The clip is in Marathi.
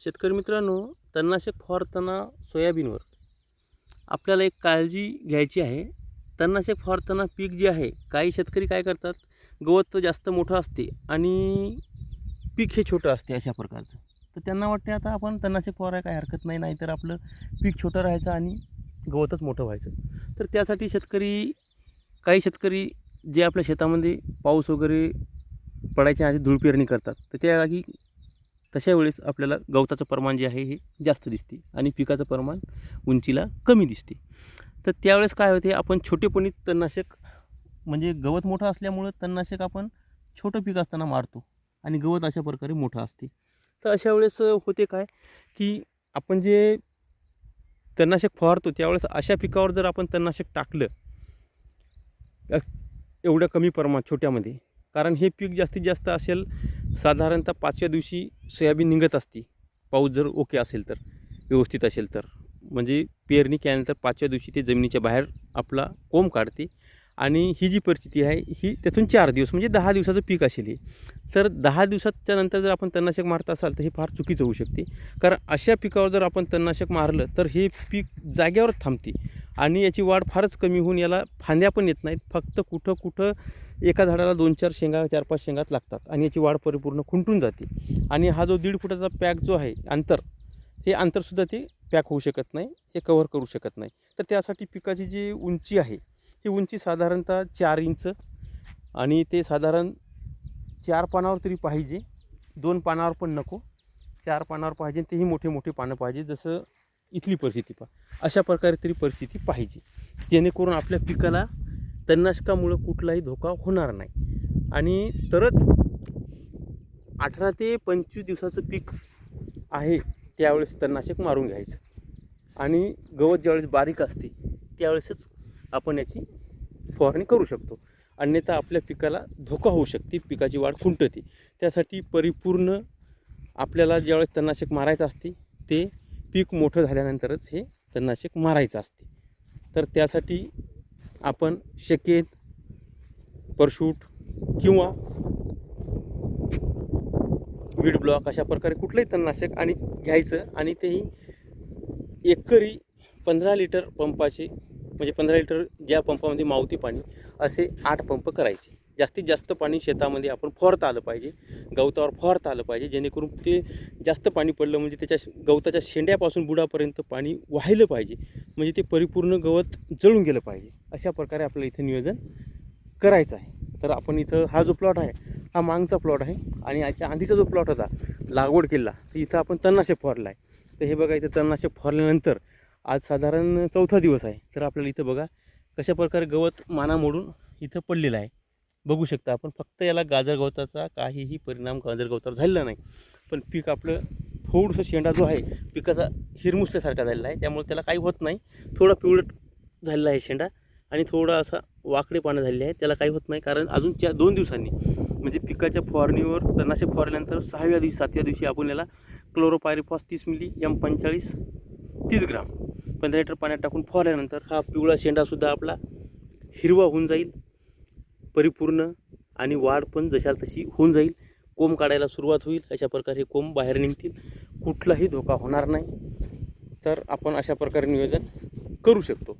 शेतकरी मित्रांनो तणनाशक फवारताना सोयाबीनवर आपल्याला एक काळजी घ्यायची आहे. तणनाशक फवारताना पीक जे आहे काही शेतकरी काय करतात? गवत तर जास्त मोठं असते आणि पीक हे छोटं असते अशा प्रकारचं. तर त्यांना वाटते आता आपण तणनाशक फवारायला काय हरकत नाही नाहीतर आपलं पीक छोटं राहायचं आणि गवतच मोठं व्हायचं. तर त्यासाठी शेतकरी काही शेतकरी जे आपल्या शेतामध्ये पाऊस वगैरे पडायच्या आधी धूळ पेरणी करतात तर त्या जागी तशा वेळेस आपल्याला गवताचं प्रमाण जे आहे हे जास्त दिसते आणि पिकाचं प्रमाण उंचीला कमी दिसते. तर त्यावेळेस काय होते आपण छोटेपणीच तणनाशक म्हणजे गवत मोठं असल्यामुळं तणनाशक आपण छोटं पीक असताना मारतो आणि गवत अशा प्रकारे मोठं असते. तर अशा वेळेस होते काय की आपण जे तणनाशक फवारतो त्यावेळेस अशा पिकावर जर आपण तणनाशक टाकलं एवढ्या कमी प्रमाणात छोट्यामध्ये कारण हे पीक जास्तीत जास्त असेल साधारणतः पाचव्या दिवशी सोयाबीन निघत असते. पाऊस जर ओके असेल तर व्यवस्थित असेल तर. म्हणजे पेरणी केल्यानंतर पाचव्या दिवशी ते जमिनीच्या बाहेर आपला कोंब काढते. आणि ही जी परिस्थिती आहे ही त्यातून चार दिवस म्हणजे दहा दिवसाचं पीक असेल हे. तर दहा दिवसाच्या नंतर जर आपण तणनाशक मारत असाल तर हे फार चुकीचं होऊ शकते. कारण अशा पिकावर जर आपण तणनाशक मारलं तर हे पीक जाग्यावर थांबते. आणि याची वाढ फारच कमी होऊन याला फांद्या पण येत नाहीत. फक्त कुठं कुठं एका झाडाला दोन चार शेंगा चार पाच शेंगात लागतात आणि याची वाढ परिपूर्ण खुंटून जाते. आणि हा जो दीड फुटाचा पॅक जो आहे अंतर हे अंतरसुद्धा ते पॅक होऊ शकत नाही हे कव्हर करू शकत नाही. तर त्यासाठी पिकाची जी उंची आहे ही उंची साधारणतः चार इंच आणि ते साधारण चार पानावर तरी पाहिजे. दोन पानावर पण नको चार पानावर पाहिजे तेही मोठे मोठे पानं पाहिजे. जसं इथली परिस्थिती पहा. अशा प्रकारे तरी परिस्थिती पाहिजे. जेणेकरून आपल्या पिकाला तणनाशकामुळं कुठलाही धोका होणार नाही. आणि तरच अठरा ते पंचवीस दिवसाचं पीक आहे त्यावेळेस तणनाशक मारून घ्यायचं. आणि गवत ज्यावेळेस बारीक असते त्यावेळेसच आपण याची फवारणी करू शकतो. अन्यथा आपल्या पिकाला धोका होऊ शकते पिकाची वाढ खुंटते. त्यासाठी परिपूर्ण आपल्याला ज्यावेळेस तणनाशक मारायचं असते ते पीक मोठं झाल्यानंतरच हे तणनाशक मारायचं असते. तर त्यासाठी आपण शकेत परशूट किंवा वीड ब्लॉक अशा प्रकारे कुठलंही तणनाशक आणि घ्यायचं आणि तेही एकरी पंधरा लिटर पंपाचे म्हणजे पंधरा लिटर ज्या पंपामध्ये मावती पाणी असे आठ पंप करायचे. जास्तीत जास्त पाणी शेतामध्ये आपण फवारता आलं पाहिजे. गवतावर फवारता आलं पाहिजे. जेणेकरून ते जास्त पाणी पडलं म्हणजे त्याच्या गवताच्या शेंड्यापासून बुडापर्यंत पाणी वाहिलं पाहिजे. म्हणजे ते परिपूर्ण गवत जळून गेलं पाहिजे. अशा प्रकारे आपल्याला इथं नियोजन करायचं आहे. तर आपण इथं हा जो प्लॉट आहे हा मागचा प्लॉट आहे आणि याच्या आधीचा जो प्लॉट होता लागवड केला तर इथं आपण तणनाशक फवारला आहे तर हे बघा इथं तणनाशक फवारल्यानंतर आज साधारण चौथा दिवस आहे. तर आपल्याला इथं बघा कशा प्रकारे गवत माना मोडून इथं पडलेलं आहे. बघू शकता आपण. फक्त याला गाजर गवताचा काहीही परिणाम गाजर गवतावर झालेला नाही. पण पीक आपलं थोडंसं शेंडा जो आहे पिकाचा हिरमुसल्यासारखा झालेला आहे. त्यामुळे त्याला काही होत नाही. थोडा पिवळट झालेला आहे शेंडा आणि थोडा असा वाकडे पानं झालेले आहे. त्याला काही होत नाही कारण अजून त्या दोन दिवसांनी म्हणजे पिकाच्या फवारणीवर तणनाशक फवारल्यानंतर सहाव्या दिवशी सातव्या दिवशी आपण याला क्लोरोपायरिफॉस तीस मिली एम पंचेचाळीस तीस ग्राम. पंधरा लिटर पाण्यात टाकून फवारल्यानंतर हा पिवळा शेंडासुद्धा आपला हिरवा होऊन जाईल. परिपूर्ण आणि वाढ पण जशाल तशी होऊन जाईल. कोंब काढायला सुरुवात होईल. अशा प्रकारे कोंब बाहेर निघतील. कुठलाही धोका होणार नाही. तर आपण अशा प्रकारे नियोजन करू शकतो.